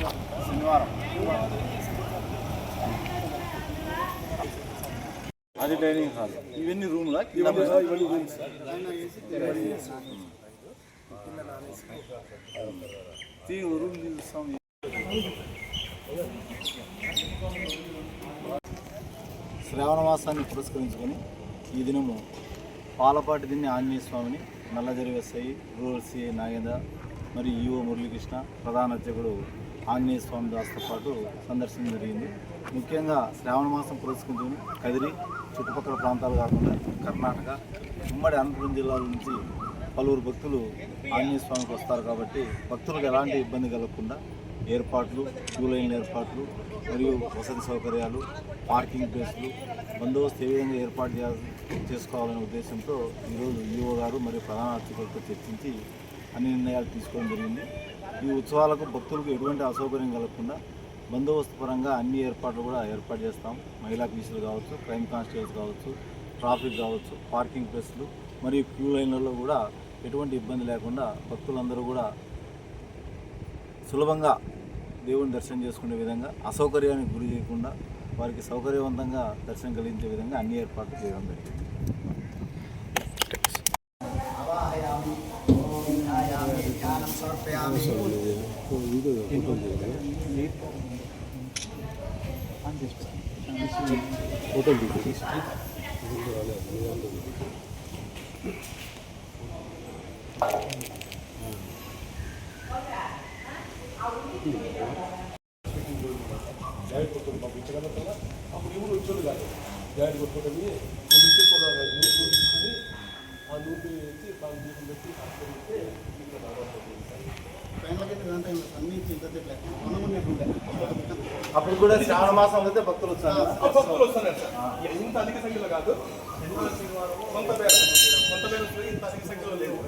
శనివారం అది dining hall ఇవన్నీ రూమ్లా ఇవన్నీ రూమ్స్ రూమ్ శ్రావణ మాసాన్ని పురస్కరించుకొని ఈ దినము పాలపాటి దిన్ని ఆంజనేయ స్వామిని నల్లజరి వెస్ఐ రూరల్ సిఐ నాగేంద్ర మరియు ఈఓ మురళీకృష్ణ ప్రధాన అర్చకుడు ఆంజనేయ స్వామి దాస్తో పాటు సందర్శన జరిగింది. ముఖ్యంగా శ్రావణ మాసం పురస్కరించుకొని కదిరి చుట్టుపక్కల ప్రాంతాలు కాకుండా కర్ణాటక ఉమ్మడి అనంతపురం జిల్లాల నుంచి పలువురు భక్తులు ఆంజనేయ స్వామికి వస్తారు కాబట్టి భక్తులకు ఎలాంటి ఇబ్బంది కలగకుండా ఏర్పాట్లు క్యూ లైన్ల ఏర్పాట్లు మరియు వసతి సౌకర్యాలు పార్కింగ్ ప్లేస్లు బందోబస్తు ఏ విధంగా ఏర్పాటు చేసుకోవాలనే ఉద్దేశంతో ఈరోజు ఈఓ గారు మరియు ప్రధాన అర్చకులతో చర్చించి అన్ని నిర్ణయాలు తీసుకోవడం జరిగింది. ఈ ఉత్సవాలకు భక్తులకు ఎటువంటి అసౌకర్యం కలగకుండా బందోబస్తు పరంగా అన్ని ఏర్పాట్లు కూడా ఏర్పాటు చేస్తాం. మహిళా పీసులు కావచ్చు క్రైమ్ కానిస్టేబుల్స్ కావచ్చు ట్రాఫిక్ కావచ్చు పార్కింగ్ ప్లేస్లు మరియు క్యూ లైన్లలో కూడా ఎటువంటి ఇబ్బంది లేకుండా భక్తులందరూ కూడా సులభంగా దేవుని దర్శనం చేసుకునే విధంగా అసౌకర్యానికి గురి చేయకుండా వారికి సౌకర్యవంతంగా దర్శనం కలిగించే విధంగా అన్ని ఏర్పాట్లు చేయడం జరిగింది. అప్పుడు ఎవరు వచ్చేది కాదు అప్పుడు కూడా శ్రావణ మాసం అయితే భక్తులు వచ్చారు. భక్తులు వస్తున్నారు సార్. ఇంత అధిక సంఖ్యలో కాదు. కొంత పేరు కొంత పేరు ఇంత అధిక సంఖ్యలో లేవు.